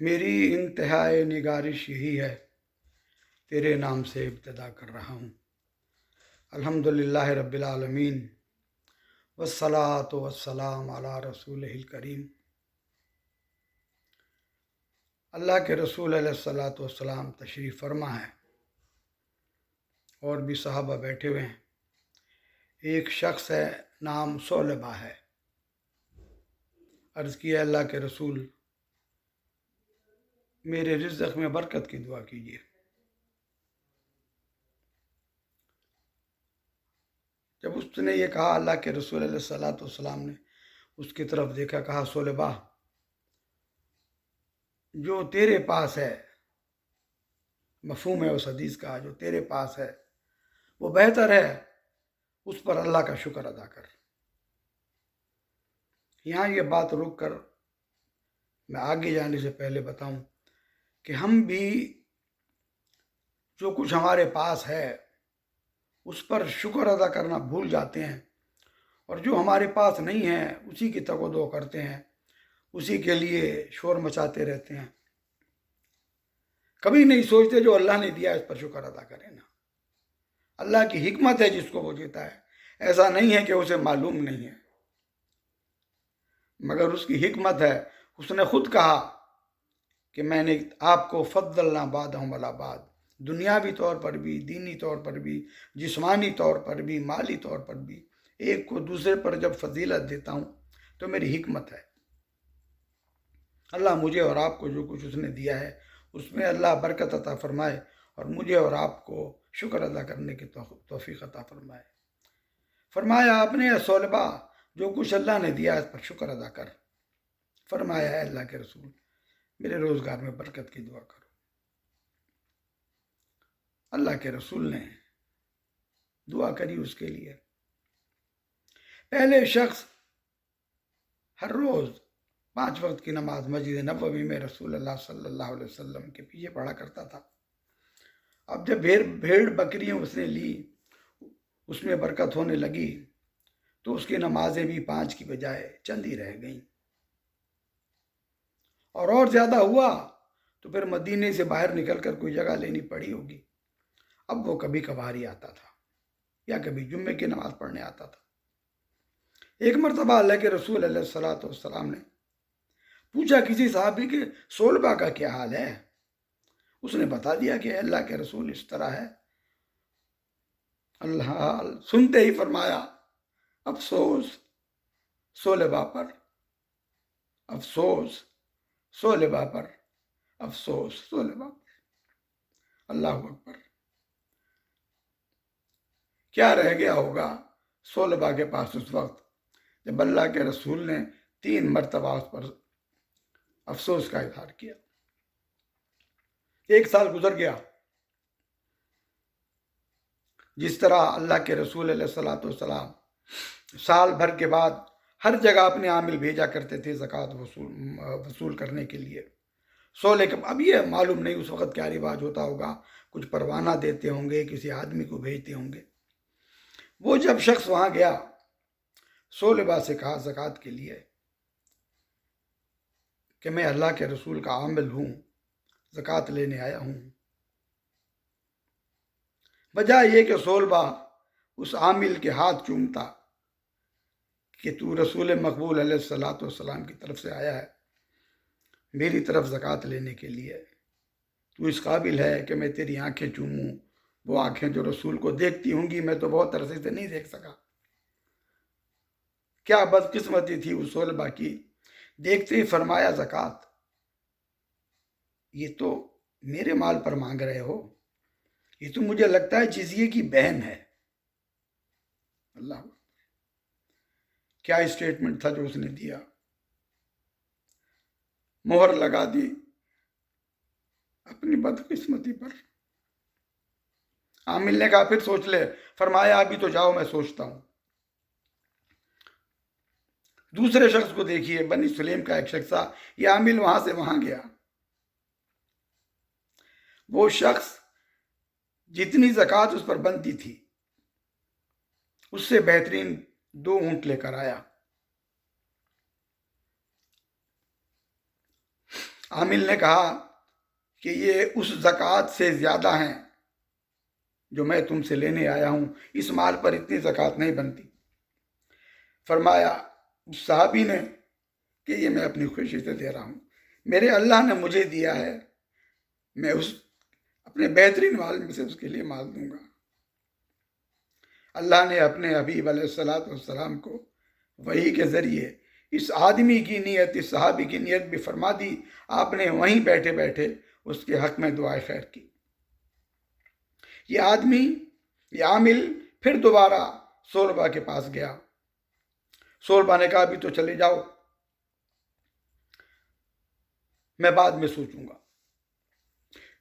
मेरी इंतहाई निगारिश यही है, तेरे नाम से इब्तदा कर रहा हूँ। अल्हम्दुलिल्लाह रब्बिल आलमीन, वस्सलात वस्सलाम अला रसूल करीम। अल्लाह के रसूल सलात वसलाम तशरीफ़ फरमा है, और भी सहाबा बैठे हुए हैं। एक शख्स है, नाम सोलबा है। अर्ज़ किया अल्लाह के रसूल मेरे रिज्क में बरकत की दुआ कीजिए। जब उसने ये कहा, अल्लाह के रसूल सलाम ने उसकी तरफ़ देखा, कहा, सोलबा, जो तेरे पास है, मफहूम है उस हदीस का, जो तेरे पास है, वो बेहतर है, उस पर अल्लाह का शुक्र अदा कर। यहाँ ये बात रुक कर मैं आगे जाने से पहले बताऊँ कि हम भी जो कुछ हमारे पास है, उस पर शुक्र अदा करना भूल जाते हैं। और जो हमारे पास नहीं है, उसी की तकोदो करते हैं, उसी के लिए शोर मचाते रहते हैं। कभी नहीं सोचते जो अल्लाह ने दिया इस पर शुक्र अदा करें ना। अल्लाह की हिकमत है जिसको वो देता है। ऐसा नहीं है कि उसे मालूम नहीं है। मगर उसकी हिकमत है, उसने खुद कहा कि मैंने आपको फद्दलना बाद बाद। दुनियावी तौर पर भी, दीनी तौर पर भी, जिस्मानी तौर पर भी, माली तौर पर भी, एक को दूसरे पर जब फजीलत देता हूँ तो मेरी हिकमत है। अल्लाह मुझे और आपको जो कुछ उसने दिया है, उसमें अल्लाह बरकत अता फरमाए और मुझे और आपको शुक्र अदा करने की तोफ़ी अता फरमाए। फरमाया, आपने सोलबा, जो कुछ अल्लाह ने दिया इस पर शुक्र अदा कर। फरमाया है अल्लाह के रसूल मेरे रोज़गार में बरकत की दुआ करो। अल्लाह के रसूल ने दुआ करी उसके लिए। पहले शख्स हर रोज़ पाँच वक्त की नमाज़ मस्जिद नबवी में रसूल अल्लाह सल्लल्लाहु अलैहि वसल्लम के पीछे पढ़ा करता था। अब जब भेड़ भेड़ बकरियाँ उसने ली, उसमें बरकत होने लगी तो उसकी नमाजें भी पाँच की बजाय चंद ही रह गईं। और और ज़्यादा हुआ तो फिर मदीने से बाहर निकल कर कोई जगह लेनी पड़ी होगी। अब वो कभी कभार ही आता था, या कभी जुम्मे की नमाज़ पढ़ने आता था। एक मरतबा अल्लाह के रसूल सलाम ने पूछा किसी साहबी के, सोलबा का क्या हाल है? उसने बता दिया कि अल्लाह के रसूल इस तरह है। अल्लाह सुनते ही फरमाया, अफसोस, सोलबा पर अफसोस सोलबा पर अफसोस सोलबा पर अल्लाह अकबर। क्या रह गया होगा सोलबा के पास उस वक्त, जब अल्लाह के रसूल ने तीन मरतबा उस पर अफसोस का इजहार किया। एक साल गुजर गया। जिस तरह अल्लाह के रसूल सलाम साल भर के बाद हर जगह अपने आमिल भेजा करते थे ज़क़़त वसूल वसूल करने के लिए। सोले के अब ये मालूम नहीं उस वक़्त क्या रिवाज होता होगा। कुछ परवाना देते होंगे, किसी आदमी को भेजते होंगे। वो जब शख्स वहाँ गया सोलबा से कहा ज़क़़त के लिए कि मैं अल्लाह के रसूल का आमिल हूँ, ज़क़़त लेने आया हूँ। वजह यह कि सोलबा उस आमिल के हाथ चूमता। कि तू रसूल मकबूल सलाम की तरफ़ से आया है, मेरी तरफ़ ज़क़़त लेने के लिए। तू इस काबिल है कि मैं तेरी आँखें चूमूँ, वो आँखें जो रसूल को देखती होंगी, मैं तो बहुत अरसे से नहीं देख सका। क्या बदकिस्मती थी उस सोलबा की? देखते ही फरमाया, ज़क़़त, ये तो मेरे माल पर मांग रहे हो। ये तो मुझे लगता है जिजिए की बहन है। अल्लाह क्या स्टेटमेंट था जो उसने दिया? मोहर लगा दी अपनी बदकिस्मती पर। आमिल ने कहा फिर सोच ले। फरमाया, अभी तो जाओ, मैं सोचता हूँ। दूसरे शख्स को देखिए, बनी सुलेम का एक शख्स था। यह आमिल वहाँ से वहाँ गया। वो शख्स जितनी जक़ात उस पर बनती थी, उससे बेहतरीन दो ऊँट लेकर आया। आमिल ने कहा कि ये उस जक़ात से ज़्यादा हैं जो मैं तुमसे लेने आया हूँ। इस माल पर इतनी जक़ात नहीं बनती। फरमाया, उस साहबी ने कि ये मैं अपनी खुशी से दे रहा हूँ। मेरे अल्लाह ने मुझे दिया है, मैं उस, अपने बेहतरीन माल में से उसके लिए माल दूँगा। अल्लाह ने अपने हबीब सलाम को वही के ज़रिए इस आदमी की नीयत, इस सहाबी की नीयत भी फरमा दी। आपने वहीं बैठे बैठे उसके हक में दुआ खैर की। ये आदमी, ये आमिल फिर दोबारा सोलबा के पास गया। सोलबा ने कहा, अभी तो चले जाओ, मैं बाद में सोचूँगा।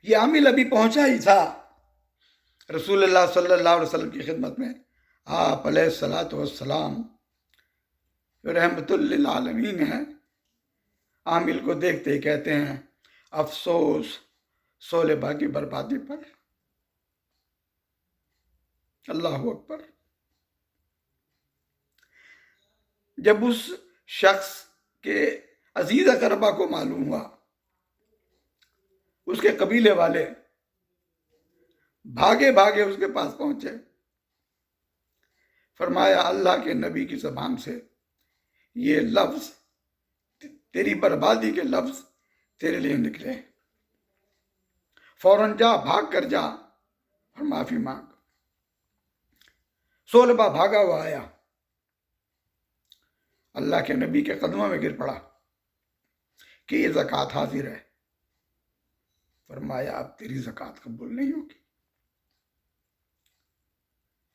ये आमिल अभी पहुँचा ही था रसूल सल्लल्लाहु अलैहि वसल्लम की खिदमत में। आप सलात वसलाम रहमतुल्लिल है, आमिल को देखते ही कहते हैं, अफसोस सोलेबा की बर्बादी पर। अल्लाह अकबर। जब उस शख्स के अज़ीज़ अकरबा को मालूम हुआ, उसके कबीले वाले भागे भागे उसके पास पहुँचे फरमाया, अल्लाह के नबी की जबान से, ये लफ्ज तेरी बर्बादी के लफ्ज तेरे लिए निकले फ़ौरन जा, भाग कर जा, और माफ़ी मांग। सोलबा भागा हुआ आया। अल्लाह के नबी के कदमों में गिर पड़ा कि ये जक़ात हाजिर है। फरमाया, अब तेरी जक़ात कबूल नहीं होगी।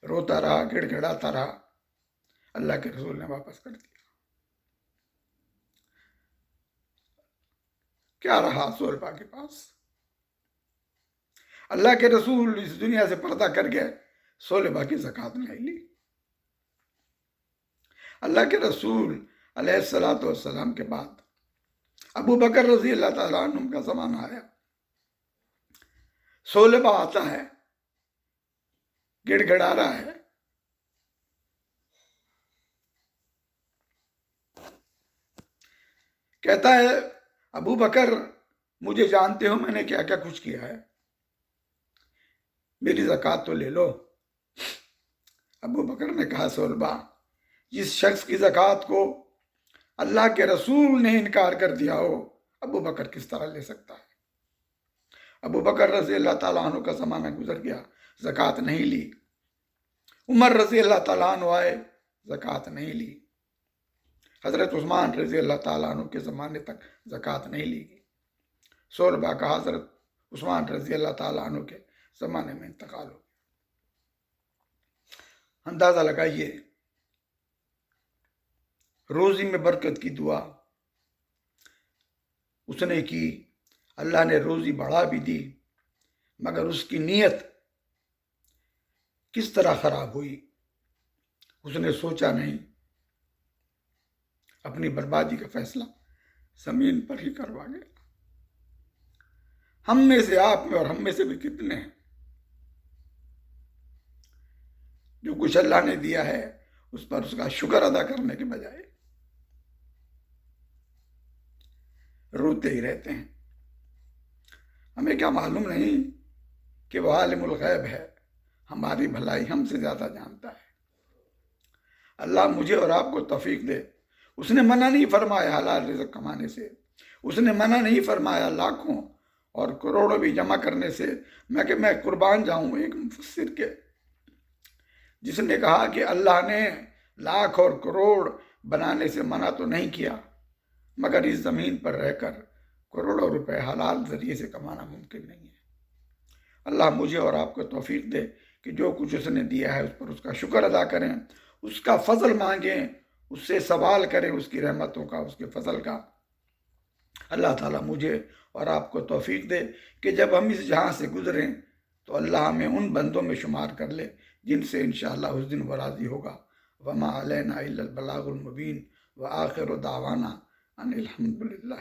रोता रहा, गिड़गिड़ाता रहा। अल्लाह के रसूल ने वापस कर दिया। क्या रहा सोलपा के पास? अल्लाह के रसूल इस दुनिया से पर्दा कर गए सोलबा की जक़ात नहीं ली। अल्लाह के रसूल सलाम के बाद अबू बकर रज़ी अल्लाह तुम का जमाना आया। सोलबा आता है गिड़गड़ा रहा है। कहता है, अबू बकर, मुझे जानते हो, मैंने क्या क्या कुछ किया है? मेरी जक़ात तो ले लो। अबू बकर ने कहा सोलबा जिस शख्स की ज़क़़त को अल्लाह के रसूल ने इनकार कर दिया हो, अबू बकर किस तरह ले सकता है? अबू बकर रज़ी अल्लाह तु का ज़माना गुजर गया, ज़क़़त नहीं ली। उमर रज़ी अल्लाह तु आए, ज़क़़त नहीं ली। हज़रत उस्मान रज़ी अल्लाह तु के ज़माने तक ज़क़़त नहीं ली गई। सोलबा का हज़रत उस्मान रज़ी अल्लाह तु के ज़माने में इंतकाल हो गया। अंदाज़ा लगाइए, रोज़ी में बरकत की दुआ उसने की, अल्लाह ने रोज़ी बढ़ा भी दी, मगर उसकी नीयत किस तरह ख़राब हुई? उसने सोचा नहीं। अपनी बर्बादी का फैसला ज़मीन पर ही करवा गया। हम में से आप में और हम में से भी कितने हैं? जो कुछ अल्लाह ने दिया है, उस पर उसका शुक्र अदा करने के बजाय रोते ही रहते हैं। हमें क्या मालूम नहीं कि वह आलिमुल गैब है। हमारी भलाई हमसे ज़्यादा जानता है। अल्लाह मुझे और आपको तफीक दे। उसने मना नहीं फरमाया हलाल रिजक कमाने से। उसने मना नहीं फरमाया लाखों और करोड़ों भी जमा करने से। मैं कि मैं कुर्बान जाऊँ एक मुफसर के। जिसने कहा कि अल्लाह ने लाख और करोड़ बनाने से मना तो नहीं किया, मगर इस ज़मीन पर रहकर करोड़ों रुपए हलाल ज़रिए से कमाना मुमकिन नहीं है। अल्लाह मुझे और आपको तोफ़ीक दे। कि जो कुछ उसने दिया है उस पर उसका शुक्र अदा करें, उसका फजल मांगें, उससे सवाल करें उसकी रहमतों का, उसके फजल का। अल्लाह ताला मुझे और आपको तोफ़ीक दे कि जब हम इस जहाँ से गुज़रें तो अल्लाह हमें उन बंदों में शुमार कर ले, जिनसे इन उस दिन वराजी होगा। वमा अलैना बलागुलमुबीन व आखिर दावाना अनिलहमदिल्ला